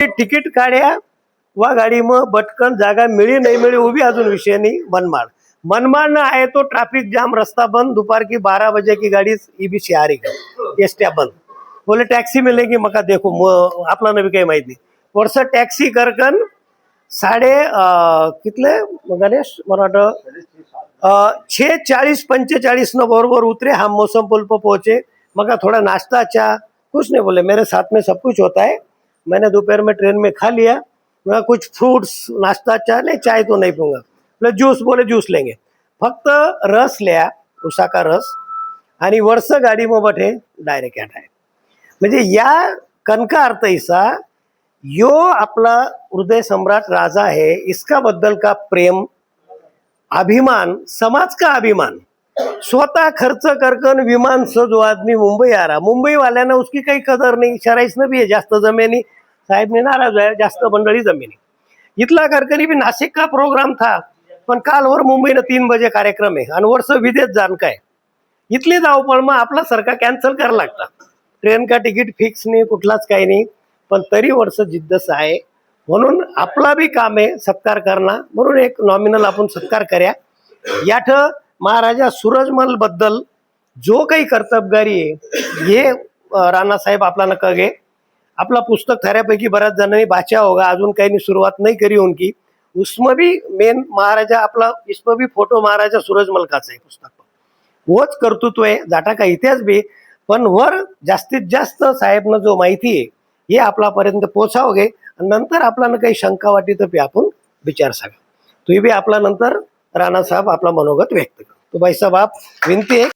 Ticket काढ्या वा गाडी मग भटकन जागा मिळी नाही मिळी उभी अजून विषय नाही मनमाड. मनमाड ना आहे तो ट्रैफिक जाम रस्ता बंद दोपहर की बारह बजे की गाड़ी ईबीसी आ रही एस बंद. बोले टॅक्सी मिलेगी मका देखो आपला नवी काही माहिती नाही. वर्ष टॅक्सी करकन साडे कितले? गणेश मला छे चाळीस पंचेचाळीस न बरोबर उतरे हम मौसम पुल पर पहुंचे. मका थोड़ा नाश्ता चाह कुछ नहीं बोले. मेरे साथ में सब कुछ होता है. मैंने दोपहर में ट्रेन में खा लिया। मैं कुछ फ्रूट्स नाश्ता चाय नहीं चाय तो नहीं पीऊंगा। बोले जूस बोले जूस लेंगे। फक्त रस लिया उसाका रस। आणि वर्ष गाडी मग डायरेक्ट ॲट आहे. म्हणजे या कनका अर्थ ऐसा यो आपला हृदय सम्राट राजा है इसका बद्दल का प्रेम अभिमान समाज का अभिमान? स्वतः खर्च करकन विमान से जो आदमी मुंबई आ रहा मुंबई वाल्यानं उसकी काही कदर नाही. शराईसनं बी आहे जास्त जमिनी. साहेब ने नाराज आहे जास्त मंडळी जमिनी. इथला करकनी भी नाशिक का प्रोग्राम था. पण कालवर मुंबईनं तीन बजे कार्यक्रम आहे. आणि वर्ष विदेश जाण काय? इथली धावपळ मग आपला सरकार कॅन्सल करायला लागता. ट्रेन का तिकीट फिक्स नाही कुठलाच काही नाही. पण तरी वर्ष जिद्दस आहे. म्हणून आपला बी काम आहे सत्कार करणं. म्हणून एक नॉमिनल आपण सत्कार करूया. याठ महाराजा सूरजमलबद्दल जो काही कर्तबगारी आहे हे राणासाहेब राणासाहेब आपल्याला कगे आपला पुस्तक थऱ्यापैकी बऱ्याच जणांनी बाच्या होगा अजून काही सुरुवात नाही करी उनकी. उसमें भी मेन महाराजा आपला इसमें भी फोटो महाराजा सूरजमल काचा आहे पुस्तक. वच कर्तृत्व आहे जाटा का इतिहास बी पण वर जास्तीत जास्त साहेबनं जो माहिती आहे हे आपल्यापर्यंत पोचावगे नंतर आपल्याला काही शंका वाटी तर बी आपण विचार सांगा. तुम्ही बी आपला नंतर राणा साहेब आपला मनोगत व्यक्त करतो. भाई साहेब आप विनती आहे